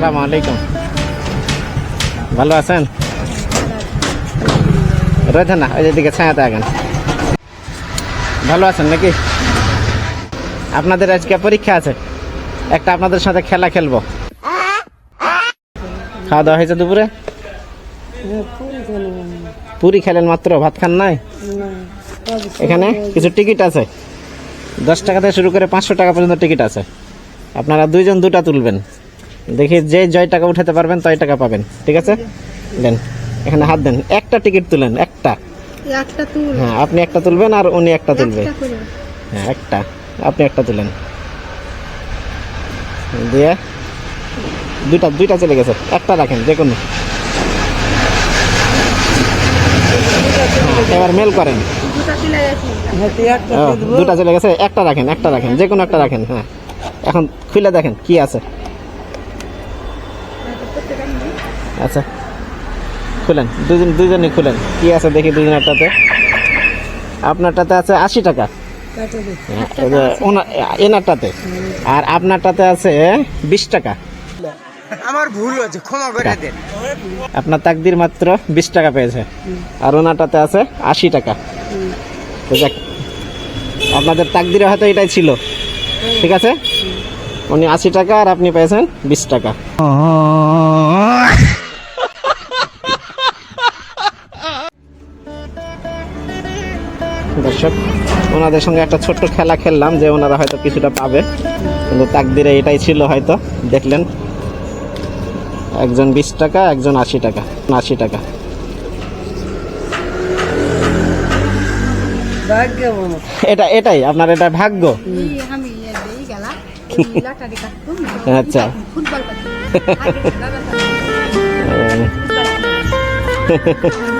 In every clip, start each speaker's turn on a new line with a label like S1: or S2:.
S1: আসসালামু আলাইকুম। ভালো আছেন? রয়েছেন না? ওই দিকে ছায়াতে আগান ভালো আছেন নাকি? আপনাদের আজকে পরীক্ষা আছে। একটা আপনাদের সাথে খেলা খেলব। খাওয়া দাওয়া হয়েছে দুপুরে? পুরি খেলেন মাত্র? ভাত খান নাই? এখানে কিছু টিকিট আছে। দশ টাকা থেকে শুরু করে পাঁচশো টাকা পর্যন্ত টিকিট আছে। আপনারা দুইজন দুটা তুলবেন। দেখি যে জয় টাকা উঠাতে পারবেন তয় টাকা পাবেন। ঠিক আছে? দেন এখানে হাত দেন। একটা টিকিট তুলেন একটা।
S2: একটা তুল।
S1: হ্যাঁ আপনি একটা তুলবেন আর উনি একটা তুলবে। হ্যাঁ একটা। আপনি একটা তুলেন। দিয়ে দুইটা দুইটা চলে গেছে। একটা রাখেন যে কোনো। এবার মেল করেন।
S2: দুটা তুলে গেছি।
S1: ও, দুটা চলে গেছে। একটা রাখেন একটা রাখেন যে কোনো একটা রাখেন হ্যাঁ। এখন খুলে দেখেন কি আছে। আচ্ছা। খুলেন দুজন দুজনই খুলেন। কি আছে দেখি দুজনেরটাতে আপনারটাতে আছে আশি টাকা। হ্যাঁ, এনারটাতে। আর আপনারটাতে আছে বিশ টাকা।
S3: আমার ভুল হয়েছে ক্ষমা করে দেন।
S1: আপনার তাকদির মাত্র বিশ টাকা পেয়েছে। আর ওনারটাতে আছে আশি টাকা। আপনাদের তাকদিরে হয়তো এটাই ছিল। ঠিক আছে? উনি আশি টাকা আর আপনি পেয়েছেন বিশ টাকা। দর্শক ওনাদের সঙ্গে একটা ছোট্ট খেলা খেললাম যে ওনারা হয়তো কিছুটা পাবে। কিন্তু তাকদিরে এটাই ছিল হয়তো। দেখলেন একজন বিশ টাকা একজন আশি টাকা আশি টাকা। এটা এটাই আপনার এটা ভাগ্য। আচ্ছা।
S2: ফুটবল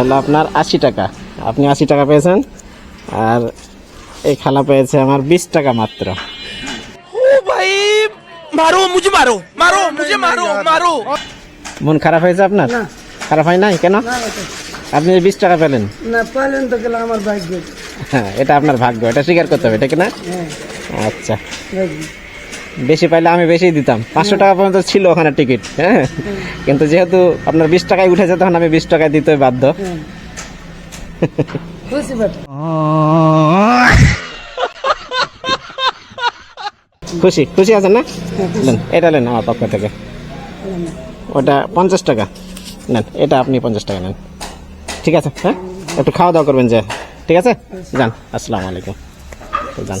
S1: হলো আপনার আশি টাকা। আপনি আশি টাকা পেয়েছেন আর এই খালা পেয়েছে আমার বিশ টাকা মাত্র।
S3: ও মারো মুঝে মারো মারো মুঝে মারো মারো।
S1: মন খারাপ হয়েছে আপনার? খারাপ হয় নাই? কেন? আপনি বিশ টাকা পেলেন।
S4: না পাইলেন তো গেলে আমার ভাগ্য।
S1: হ্যাঁ এটা আপনার ভাগ্য এটা স্বীকার করতে হবে ঠিক না? আচ্ছা।
S4: ভাগ্য।
S1: বেশি পাইলে আমি বেশি দিতাম। পাঁচশো টাকা পর্যন্ত ছিল ওখানে টিকিট হ্যাঁ? কিন্তু যেহেতু আপনার বিশ টাকায় উঠেছে তখন আমি বিশ টাকায় দিতে বাধ্য।
S4: খুশি
S1: খুশি? আছেন না? নেন এটা নেন আমার পক্ষ থেকে। ওটা পঞ্চাশ টাকা। নেন এটা আপনি পঞ্চাশ টাকা নেন। ঠিক আছে হ্যাঁ? একটু খাওয়া দাওয়া করবেন যে। ঠিক আছে? যান আসসালামু আলাইকুম। যান।